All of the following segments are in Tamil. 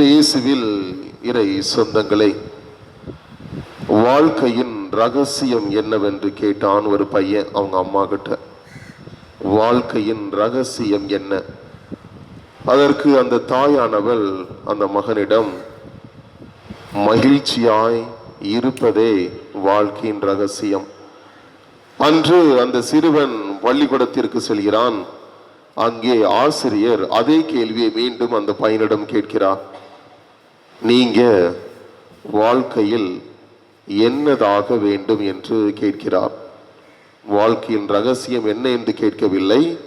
இயேசுவில் இறை சொந்தங்களை வாழ்க்கையின் ரகசியம் என்னவென்று கேட்டான் ஒரு பையன் அவங்க அம்மா கிட்ட. வாழ்க்கையின் ரகசியம் என்ன? அதற்கு அந்த தாயானவள் அந்த மகனிடம் மகிழ்ச்சியாய் இருப்பதே வாழ்க்கையின் ரகசியம். அன்று அந்த சிறுவன் பள்ளிக்கூடத்திற்கு செல்கிறான். அங்கே ஆசிரியர் அதே கேள்வியை மீண்டும் அந்த பையனிடம் கேட்கிறார். நீங்கள் வாழ்க்கையில் என்னதாக வேண்டும் என்று கேட்கிறார். வாழ்க்கையின் ரகசியம் என்ன என்று கேட்கவில்லை.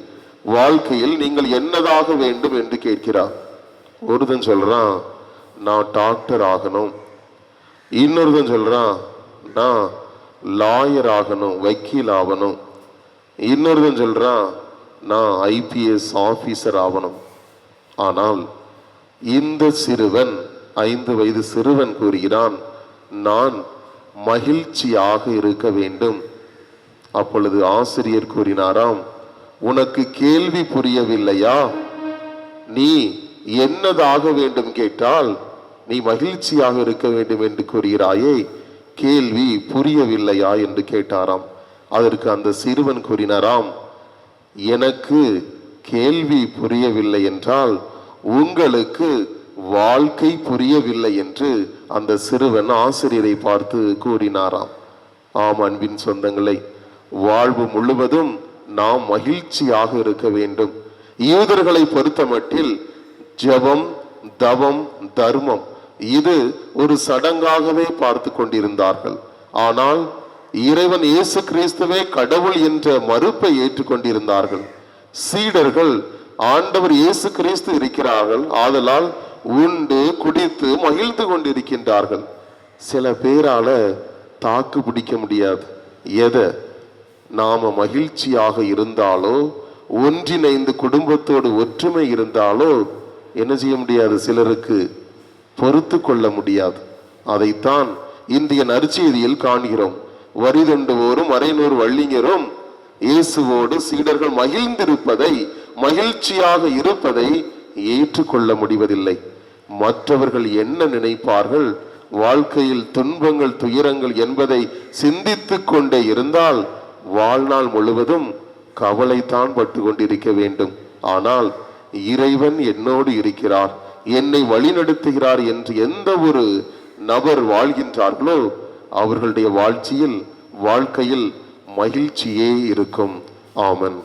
வாழ்க்கையில் நீங்கள் என்னதாக வேண்டும் என்று கேட்கிறார். ஒருத்தன் சொல்கிறான் நான் டாக்டர் ஆகணும். இன்னொருத்தன் சொல்கிறான் நான் லாயர் ஆகணும் வக்கீல் ஆகணும் இன்னொருத்தன் சொல்கிறான் நான் ஐபிஎஸ் ஆஃபீஸர் ஆகணும் ஆனால் இந்த சிறுவன் ஐந்து வயது சிறுவன் கூறுகிறான் நான் மகிழ்ச்சியாக இருக்க வேண்டும். அப்பொழுது ஆசிரியர் கூறினாராம் உனக்கு கேள்வி புரியவில்லையா? நீ என்னதாக வேண்டும் கேட்டால் நீ மகிழ்ச்சியாக இருக்க வேண்டும் என்று கூறுகிறாயே கேள்வி புரியவில்லையா? என்று கேட்டாராம். அதற்கு அந்த சிறுவன் கூறினாராம் எனக்கு கேள்வி புரியவில்லை என்றால் உங்களுக்கு வாழ்க்கை புரியவில்லை என்று அந்த சிறுவன் ஆசிரியரை பார்த்து கூறினாராம். ஆம் அன்பின் சொந்தங்களை வாழ்வு முழுவதும் நாம் மகிழ்ச்சியாக இருக்க வேண்டும். யூதர்களை பொறுத்தமட்டில் ஜெபம் தவம் தர்மம் இது ஒரு சடங்காகவே பார்த்து கொண்டிருந்தார்கள். ஆனால் இறைவன் இயேசு கிறிஸ்துவே கடவுள் என்ற மறுப்பை ஏற்றுக்கொண்டிருந்தார்கள் சீடர்கள் ஆண்டவர் இயேசு கிறிஸ்து இருக்கிறார்கள். ஆதலால் உண்டு குடித்து மகிழ்ந்து கொண்டிருக்கின்றார்கள். சில பேரால தாக்கு பிடிக்க முடியாது. எதை? நாம மகிழ்ச்சியாக இருந்தாலோ ஒன்றிணைந்து குடும்பத்தோடு ஒற்றுமை இருந்தாலோ என்ன செய்ய முடியாது? சிலருக்கு பொறுத்து கொள்ள முடியாது. அதைத்தான் இந்திய நற்செய்தியில் காண்கிறோம். வரிதண்டுவோரும் மறைநூறு வள்ளிஞரும் இயேசுவோடு சீடர்கள் மகிழ்ந்திருப்பதை மகிழ்ச்சியாக இருப்பதை ஏற்றுக்கொள்ள முடிவதில்லை. மற்றவர்கள் என்ன நினைப்பார்கள்? வாழ்க்கையில் துன்பங்கள் துயரங்கள் என்பதை சிந்தித்து கொண்டே இருந்தால் வாழ்நாள் முழுவதும் கவலைத்தான் பட்டு கொண்டிருக்க வேண்டும். ஆனால் இறைவன் என்னோடு இருக்கிறார் என்னை வழிநடத்துகிறார் என்று எந்த ஒரு நபர் வாழ்கின்றார்களோ அவர்களுடைய வாழ்ச்சியில் வாழ்க்கையில் மகிழ்ச்சியே இருக்கும். ஆமன்.